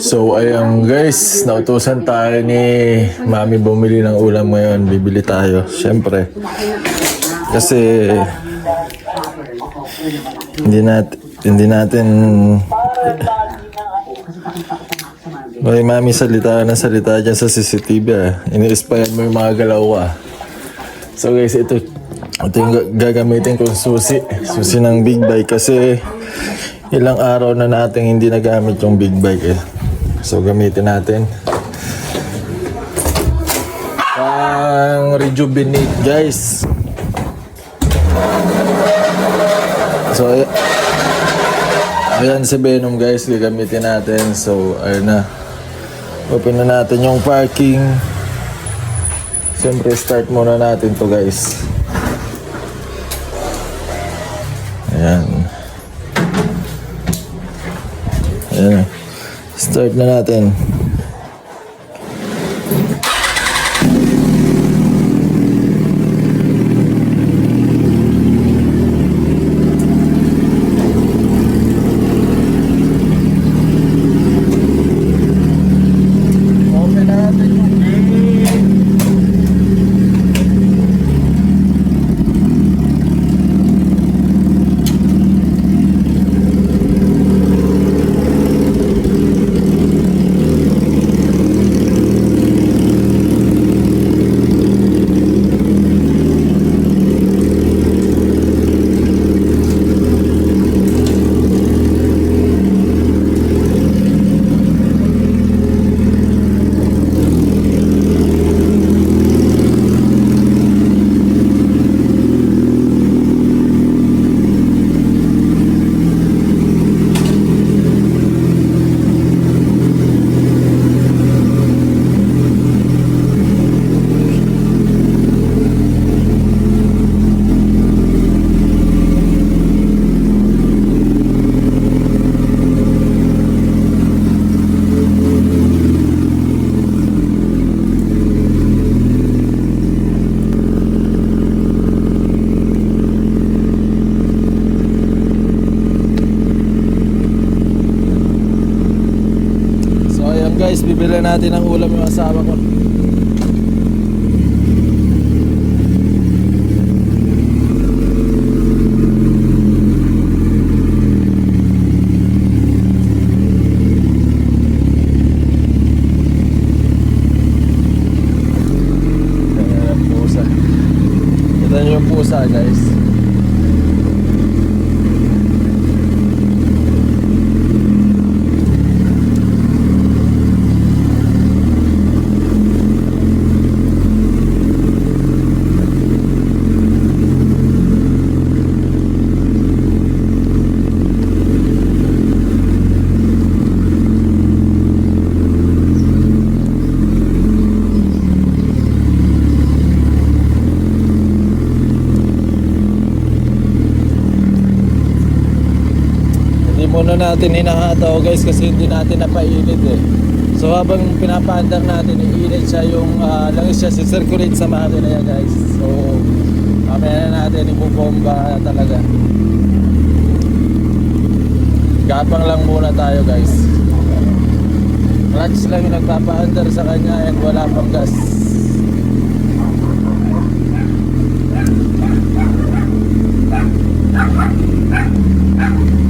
So ayun guys, nautusan tayo ni Mami bumili ng ulam ngayon. Bibili tayo, syempre. Kasi hindi natin hindi natin May mami salita na salita dyan sa CCTV ah. Ini-inspire mo yung mga galaw ah. So guys, ito ito yung ga- gagamitin kong susi. Susi ng big bike kasi ilang araw na natin hindi nagamit yung big bike eh. So gamitin natin. Pang rejuvenate guys. So ay- ayan si Venom guys, gagamitin natin. So ayun na. Open na natin yung parking. Siyempre start muna natin to guys. Ayan. Start na natin. Open natin yung gate. So bibili natin ng ulam yung asawa ko. Ang pusa. Ito nyo yung pusa guys. Hindi muna natin hinahataw guys kasi hindi natin napainit eh. So habang pinapaandar natin, iinit siya yung uh, langis siya circulate sa makina niya guys. So mamaya na natin ibubomba talaga. Gapang lang muna tayo guys. Clutch lang yung nagpapaandar sa kanya and wala pang gas.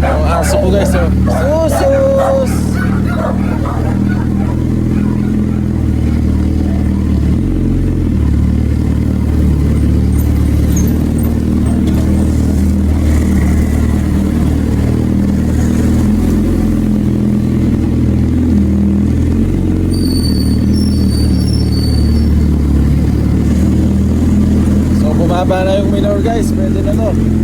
Ang aso ko guys, oh. Susus! So bumaba na yung minor guys,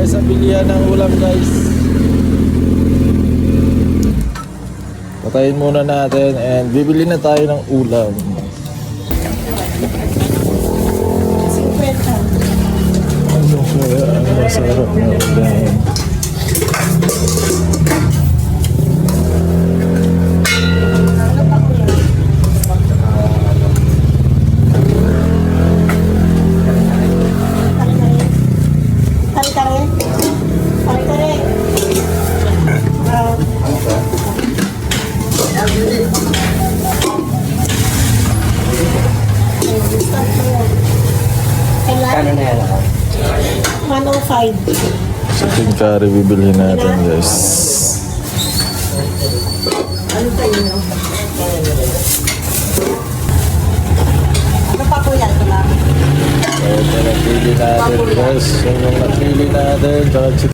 tayo sa bilihan ng ulam guys. Patayin muna natin and bibili na tayo ng ulam. Ano kaya ang masarap na ulam? Curry bibili natin guys. Ano pa yun? Ano pa po yan? Ito napili natin guys. Yung natin. Tsaka.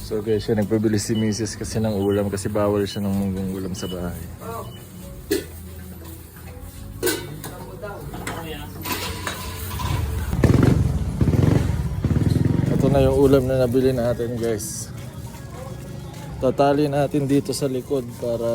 So guys, siya nagpabili si Mrs. kasi ng ulam kasi bawal siya ng munggung ulam sa bahay. Ito na yung ulam na nabili natin guys. Tatali natin dito sa likod para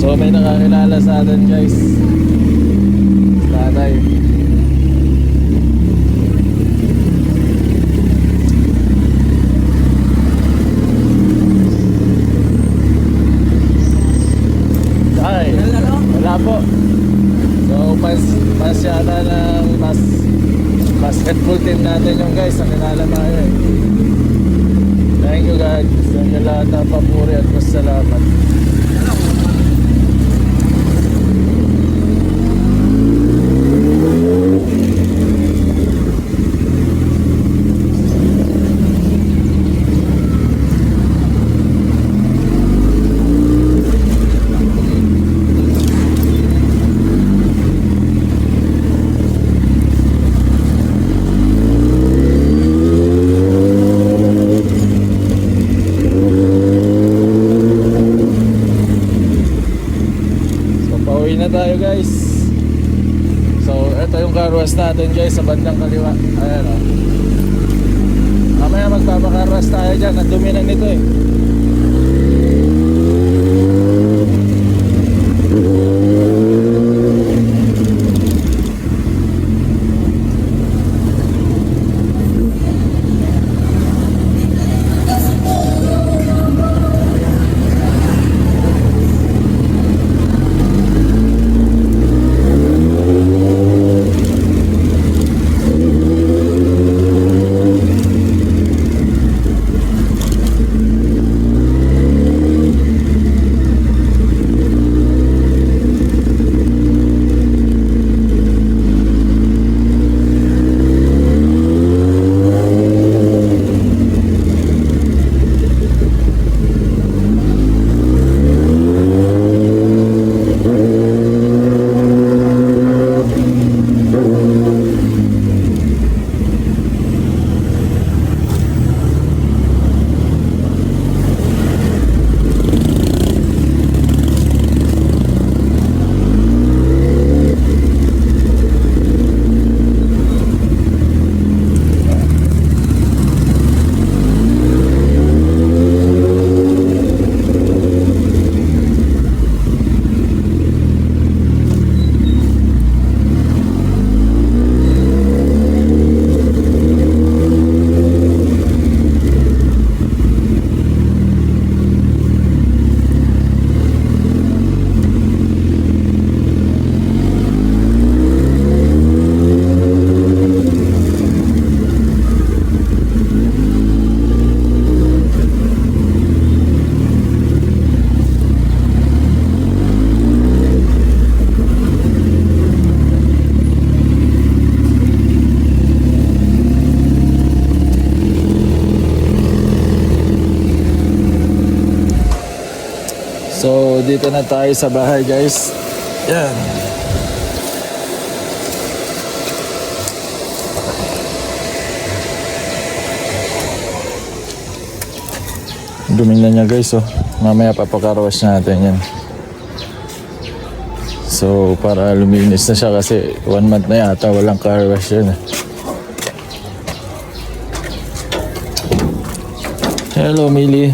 So may nakakilala sa atin guys. Tatay. Ay, wala po. So pas, pas yata ng pas, basketball team natin yung guys. Ang kilala tayo eh. Thank you guys. Sa inyo lahat papuri at pasalamat. So pauwi na tayo guys. So ito yung car wash natin guys sa bandang kaliwa. Ayan o. Mamaya magpapacar wash tayo dyan. Ang dumi na nito eh. Dito na tayo sa bahay guys. Yan. Dumi na niya guys oh. Mamaya papakarwash natin yan. So para luminis na siya kasi one month na yata walang car wash yan. eh. Hello Mili.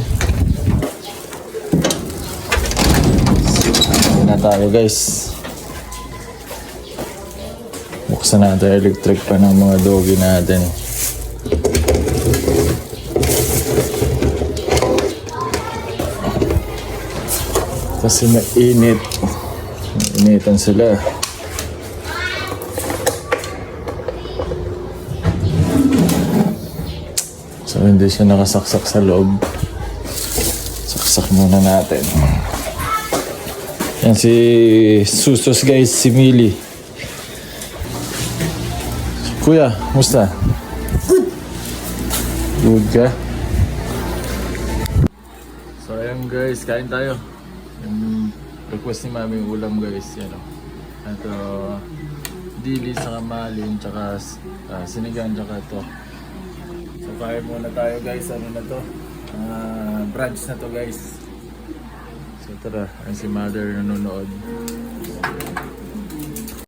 Hindi na tayo guys. Buksan natin electric pa ng mga doggy natin. Kasi mainit. Initan sila. So hindi siya nakasaksak sa loob. Saksak muna natin. Yan si Susos guys, si Mili. Kuya, musta? Good. Good ka? So ayan guys, kain tayo. Yung request ni mami yung ulam guys, yan o. Ito, dili sa kamalin, tsaka ah, sinigang, tsaka ito. So kain muna tayo guys, ano na to? Ah, brunch na to guys. Tara, ang si mother nanonood.